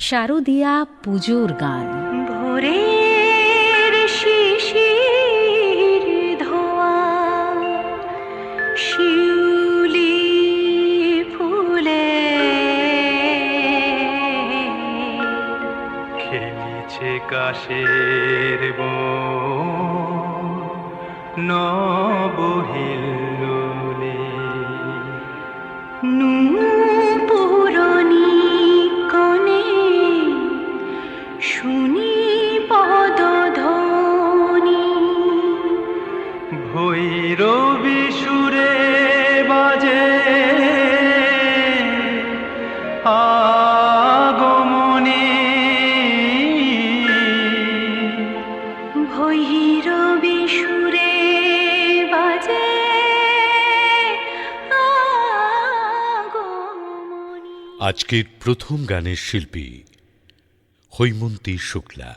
শারদিয়া পুজোর গান। ভোরের শিশির ধোয়া শিউলি ফুলে। খেলিছে কাশের নবহিল্লোলে আজকের প্রথম গানের শিল্পী হৈমন্তী শুক্লা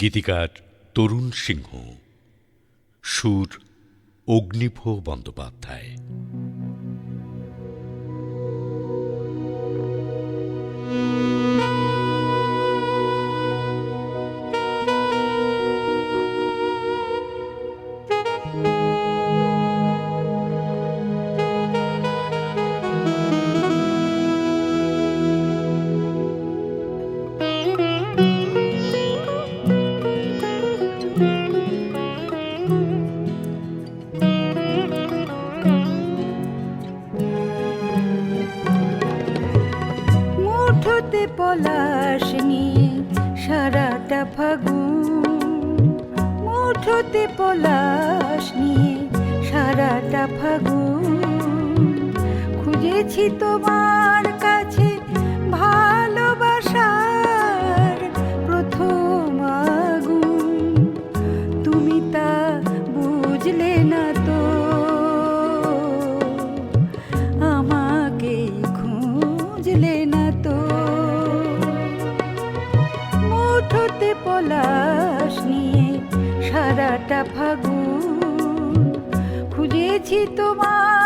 গীতিকার তরুণ সিংহ সুর অগ্নিভ বন্দ্যোপাধ্যায়। মুঠোতে পলাশ নিয়ে সারাটা ফাগুন। খুঁজেছি তোমার কাছে ভালোবাসার খুঁজেছি তোমার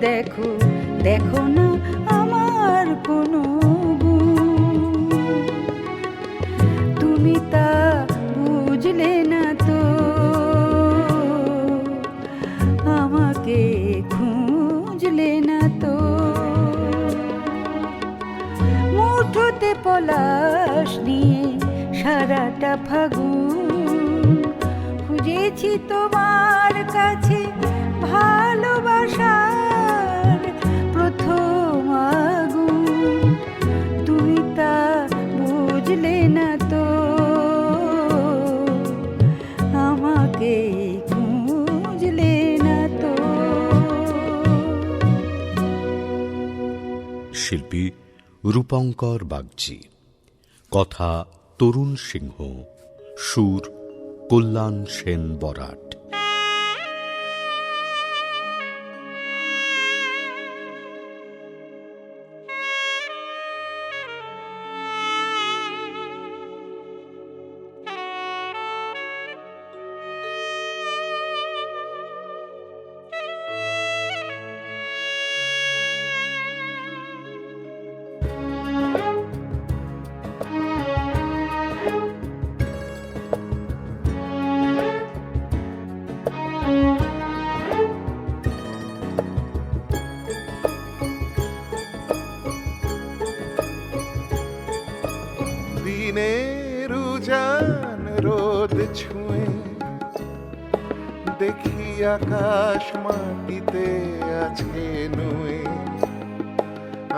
দেখো দেখো না আমার কোনো তুমি তা বুঝলে না তো। আমাকে খুঁজলে না তো। মুঠোতে পলাশ নিয়ে সারাটা ফাগুন। খুঁজেছি তোমার কাছে ভালোবাসার রূপঙ্কর বাগচি। কথা তরুণ সিংহ সুর কল্যাণ সেন বরাট।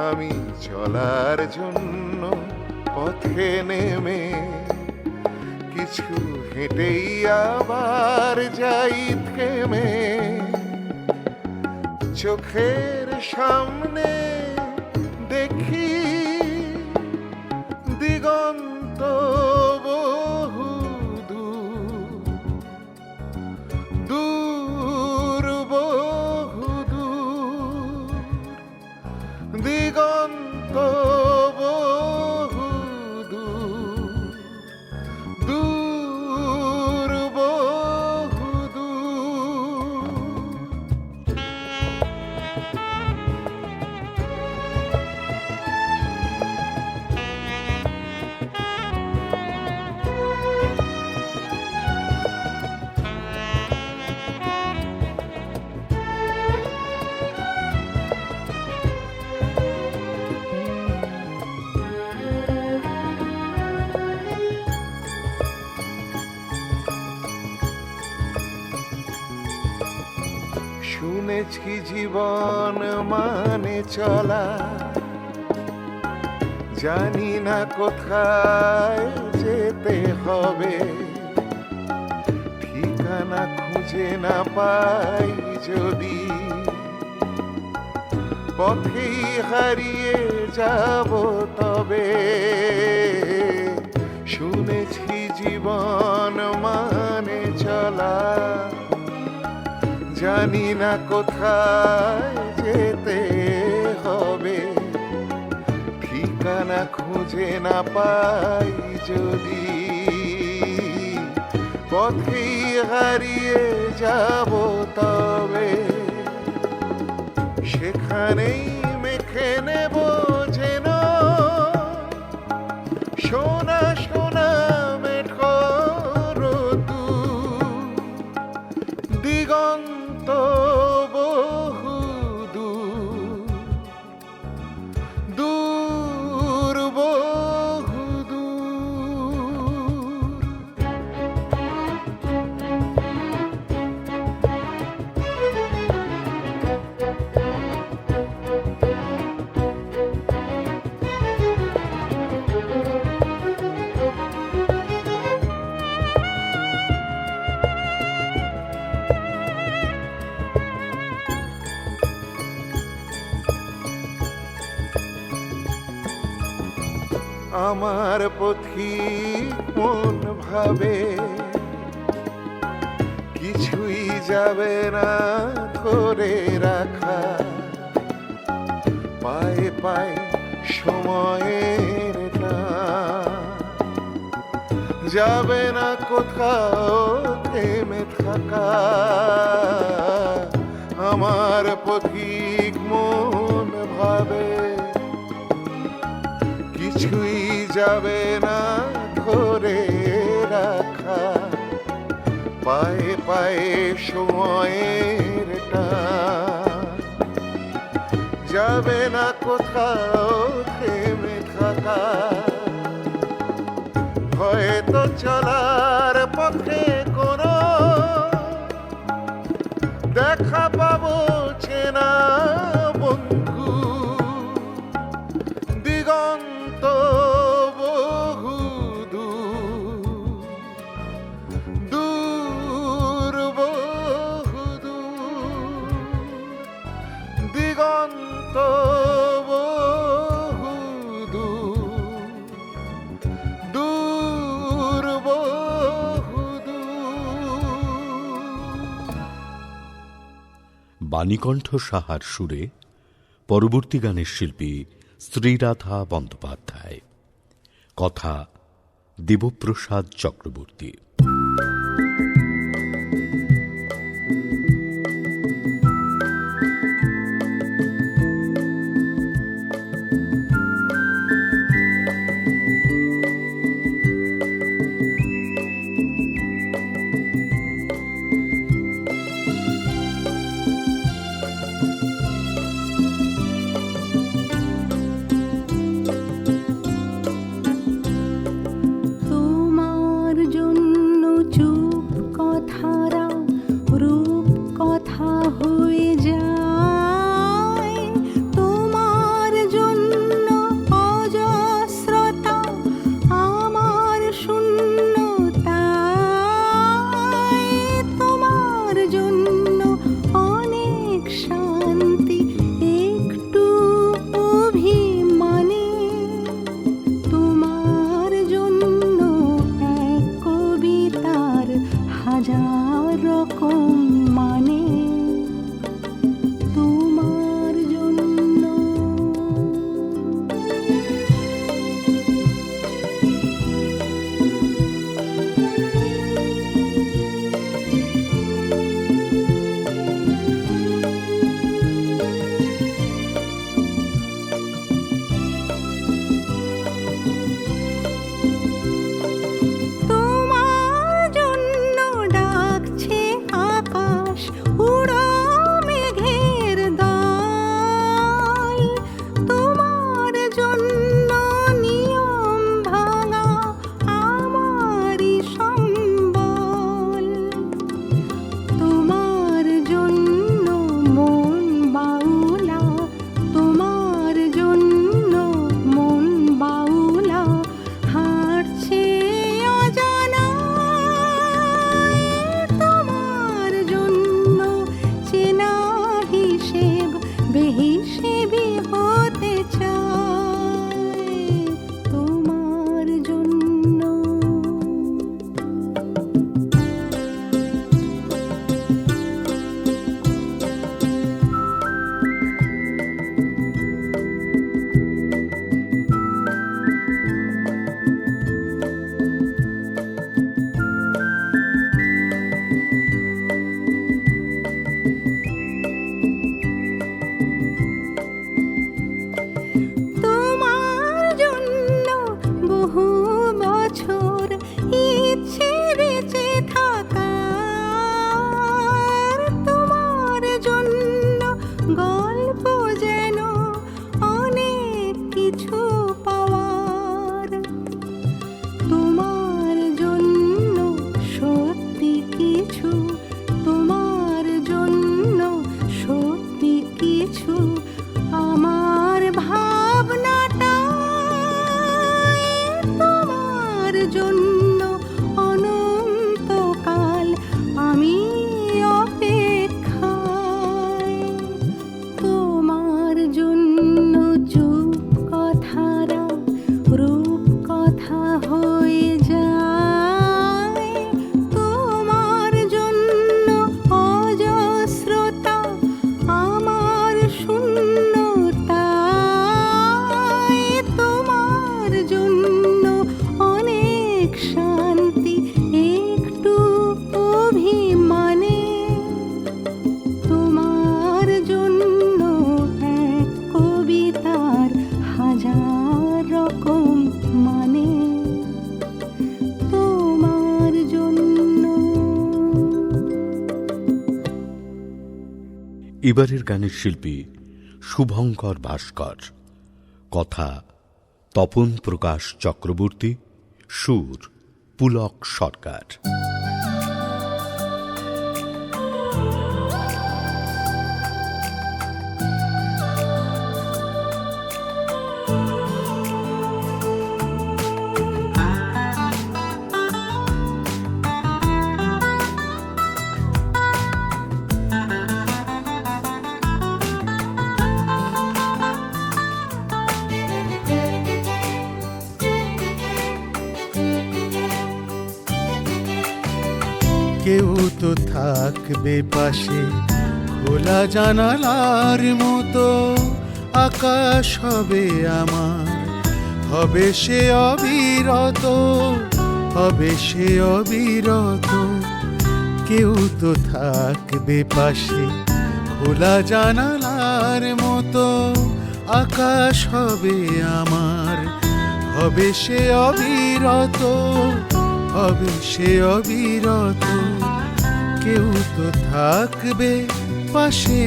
আমি চলার জন্য পথে নেমে কিছু হেঁটেই আবার যাই থেমে। চোখের সামনে দেখি জীবন মানে চলা। জানি না কোথায় যেতে হবে। ঠিকানা খুঁজে না পাই যদি। পথেই হারিয়ে যাব তবে। শুনেছি জীবন মানে চলা। জানি না কোথায় যেতে হবে। ঠিকানা খুঁজে না পাই যদি। পথেই হারিয়ে যাব তবে। সেখানেই মেখে নেব আমার পথিক মন ভাবে? কিছুই যাবে না ধরে রাখা। পায়ে পায়ে সময়ের টান। যাবে না কোথাও থেমে থাকা। আমার পথিক মন ভাবে। যাবে না ধরে রাখা। পায়ে পায়ে সময়ের যাবে না কোথাও থেমে থাকা। হয়তো চলার পথে নিকণ্ঠ সাহার সুরে পরবর্তী গানের শিল্পী শ্রীরাধা বন্দ্যোপাধ্যায়। কথা দেবপ্রসাদ চক্রবর্তী। এবারের গানের শিল্পী শুভঙ্কর ভাস্কর। কথা তপন প্রকাশ চক্রবর্তী সুর পুলক সরকার। কেউ তো থাকবে পাশে, খোলা জানালার মতো আকাশ হবে আমার। হবে সে অবিরত, হবে সে অবিরত। কেউ তো থাকবে পাশে, খোলা জানালার মতো আকাশ হবে আমার। হবে সে অবিরত, হবে সে অবিরত। কেউ তো থাকবে পাশে।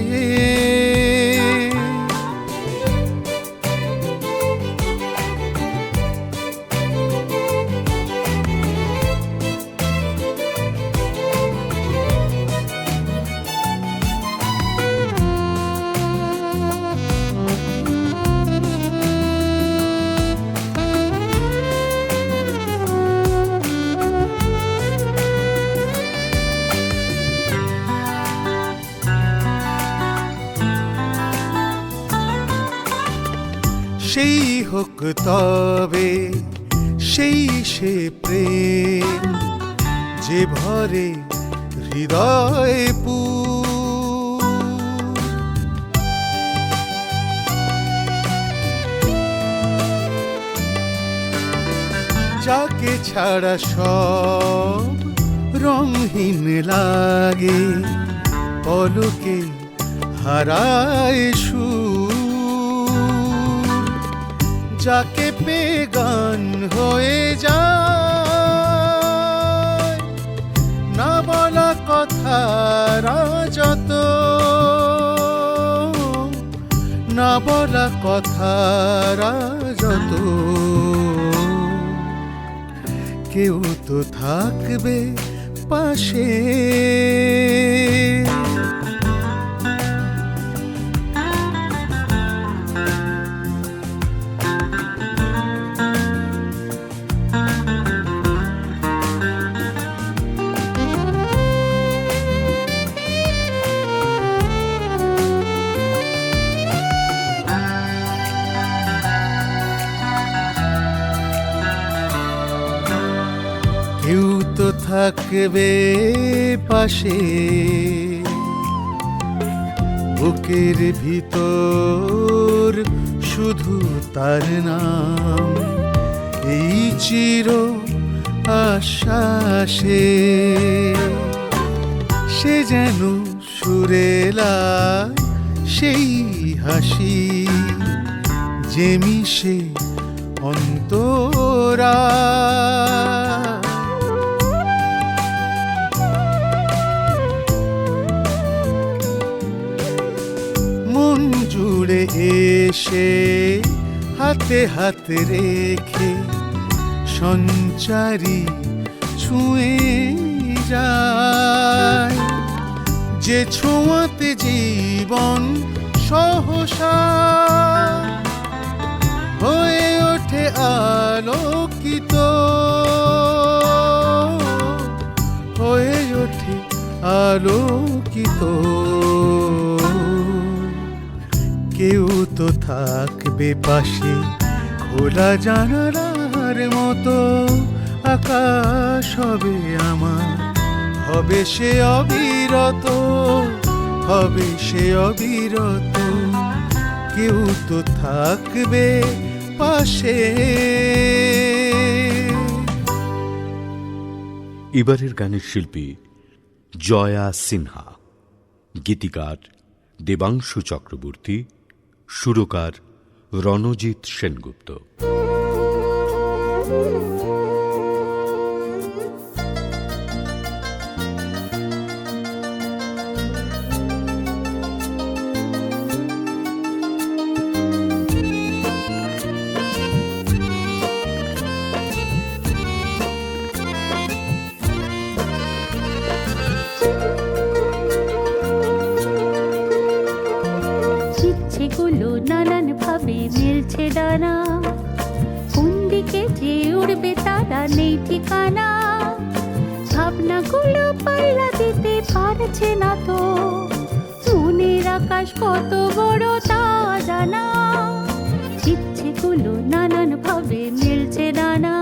হোক তবে সেই সে প্রেম যে ভরে হৃদয় পু যাকে ছাড়া সব রংহীন লাগে, পলকে হারায় যাকে পে গান হয়ে যায়, না বলা কথারা যত না বলা কথারা যত কেউ তো থাকবে পাশে। থাকবে পাশে। বুকের ভিতর শুধু তার নাম, এই চির আশ্বাসে। সে যেন সুরেলা সেই হাসি, যে মিশে অন্তরা এসে হাতে হাত রেখে সঞ্চারী ছুঁয়ে যায়। যে ছোঁয়াতে জীবন সহসা হয়ে ওঠে আলোকিত, হয়ে ওঠে আলোকিত। কেউ তো থাকবে পাশে, খোলা জানালার মতো আকাশ হবে আমার। হবে সে অবিরত, হবে সে অবিরত। কেউ তো থাকবে পাশে। এবারের গানের শিল্পী জয়া সিনহা, গীতিকার দেবাংশু চক্রবর্তী সুরকার রণজিৎ সেনগুপ্ত। ইচ্ছেগুলো নানান ভাবে মিলছে ডানা। কোন দিকে যে উড়বে তারা নেই ঠিকানা। ভাবনাগুলো পাল্লা দিতে পারছে না তো। মনের আকাশ কত বড় তা জানা। ইচ্ছেগুলো নানান ভাবে মিলছে ডানা।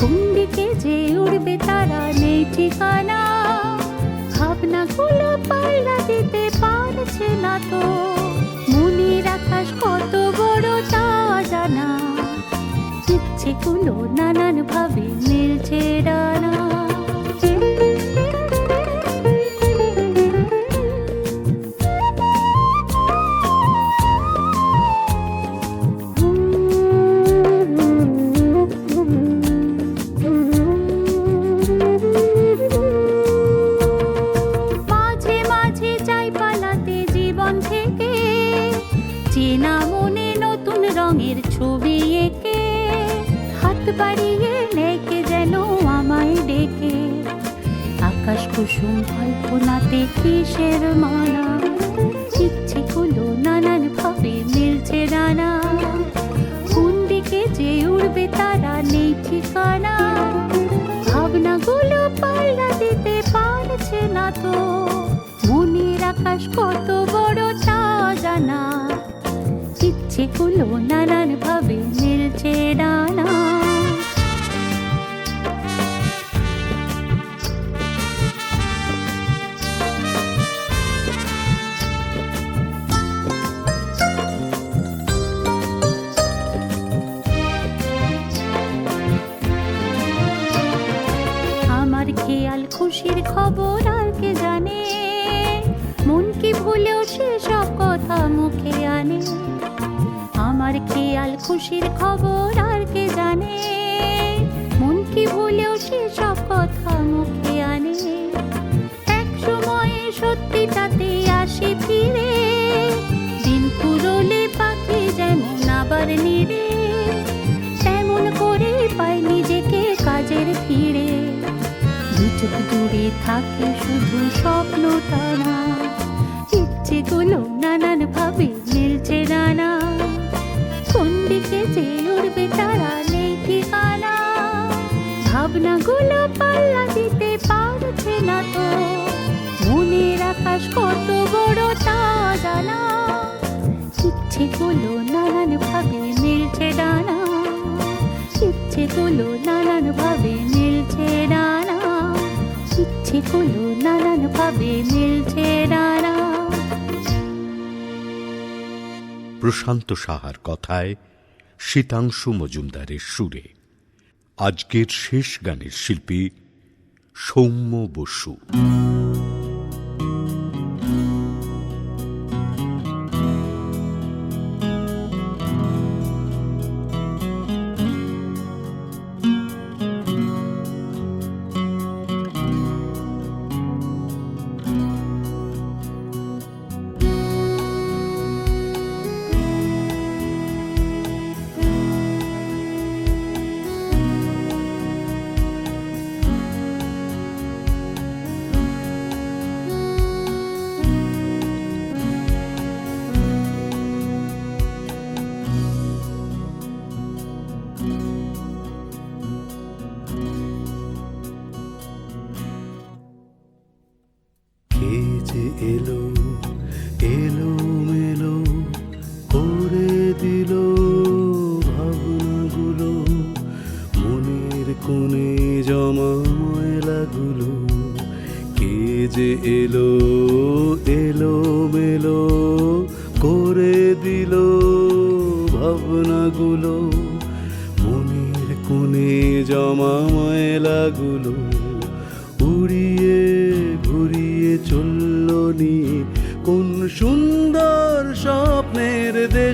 কোন দিকে যে উড়বে তারা নেই ঠিকানা। ভাবনাগুলো পাল্লা দিতে পারছে না তো। আকাশ কত বড় তা জানা। কোনো নানান ভাবে মিলছে ডানা। কুসুম কল্পনাতে কিসের মানা খুশির খবর আর কে জানে? মন কি ভুলেও সে সব কথা মুখে আনে। এক সময়ে সত্যিটাতে আসি ফিরে। দিন পুরোলে পাখি যেমন আবার নিড়ে, তেমন করে পাই নিজেকে কাজের ফিরে। দু চোখ দূরে থাকে শুধু স্বপ্ন তারা কত বড় তা জানা নানান ভাবে মিলছে ডানা। নানান ভাবে মিলছে ডানা। নানান ভাবে মিলছে ডানা। প্রশান্ত সাহার কথায় শীতাংশু মজুমদারের সুরে। আজকের শেষ গানের শিল্পী সৌম্য বসু।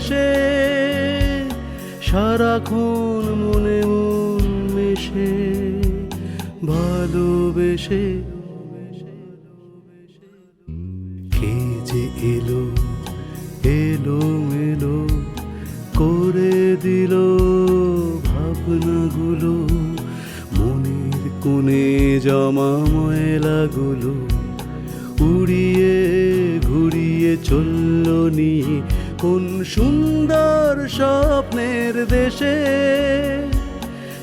দেশে সারাক্ষণ মনে মন মেশে, ভালোবেসে, কে যে এলো এলো মেলো, করে দিল ভাবনাগুলো, মনের কোণে জমা ময়লাগুলো, উড়িয়ে ঘুরিয়ে চলল নিয়ে কোন সুন্দর স্বপ্নের দেশে।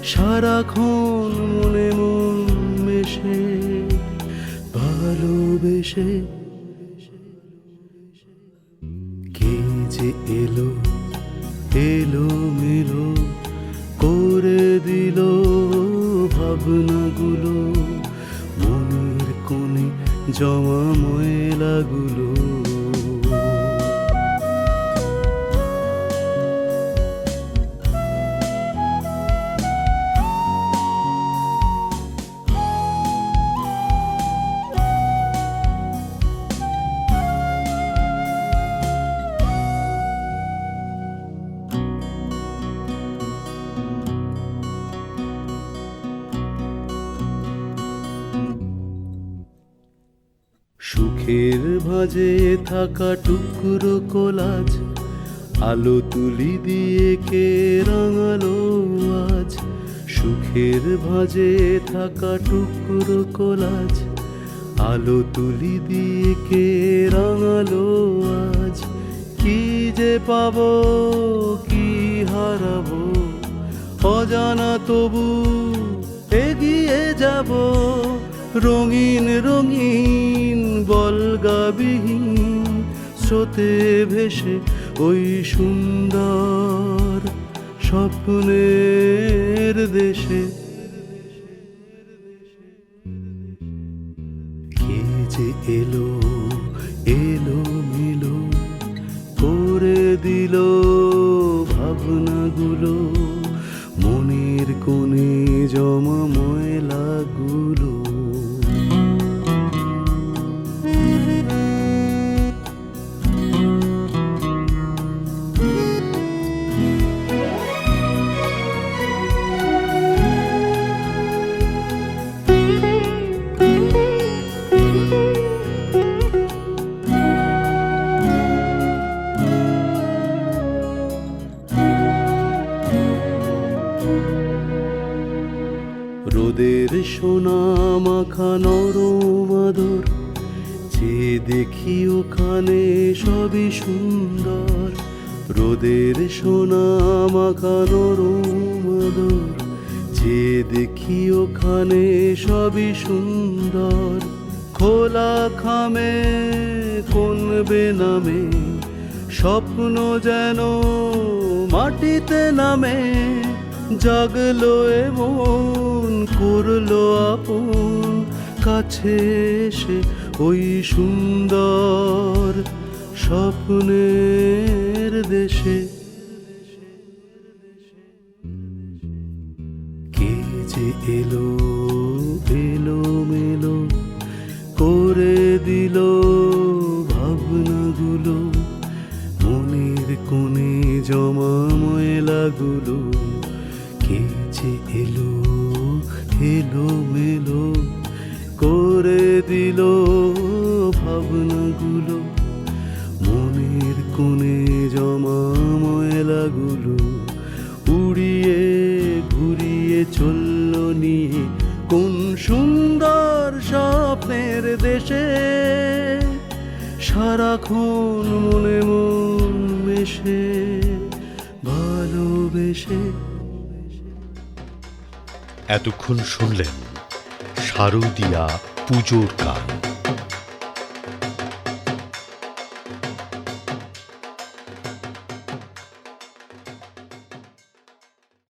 সারাক্ষণ মনে মন মেশে, ভালোবেসে। কে যে এলো এলো মেলো, করে দিল ভাবনাগুলো। মনের কোণে জমা ময়লাগুলো। থাকা টুকরো কোলাজ, আলো তুলি দিয়ে কে রাঙালো আজ? সুখের ভাজে থাকা টুকরো কোলাজ, আলো তুলি দিয়ে কে রাঙালো আজ? কি যে পাবো, কি হারাবো? অজানা তবু এগিয়ে যাব। রঙিন রঙিন বলগাবিহীন স্রোতে ভেসে ওই সুন্দর স্বপ্নের দেশে। সোনা মাখা নরম আদর, যে দেখি ওখানে সবই সুন্দর। রোদের সোনা মাখা নরম আদর, যে দেখি ওখানে সবই সুন্দর। খোলা খামে কোন বেনামে স্বপ্ন যেন মাটিতে নামে। জাগলো এমন করল আপন কাছে এসে ওই সুন্দর স্বপ্নের দেশে। কে যে এলো এলো মেলো, করে দিল ভাবনাগুলো, মনের কোণে জমা ময়লাগুলো। কে যে এলো এলো মেলো, করে দিল ভাবনাগুলো। মনের কোণে জমা ময়লাগুলো উড়িয়ে ঘুরিয়ে চলল নিয়ে। কোন সুন্দর স্বপ্নের দেশে সারাক্ষণ মনে মন মেশে, ভালোবেসে এতক্ষণ শুনলেন শারদিয়া পুজোর গান।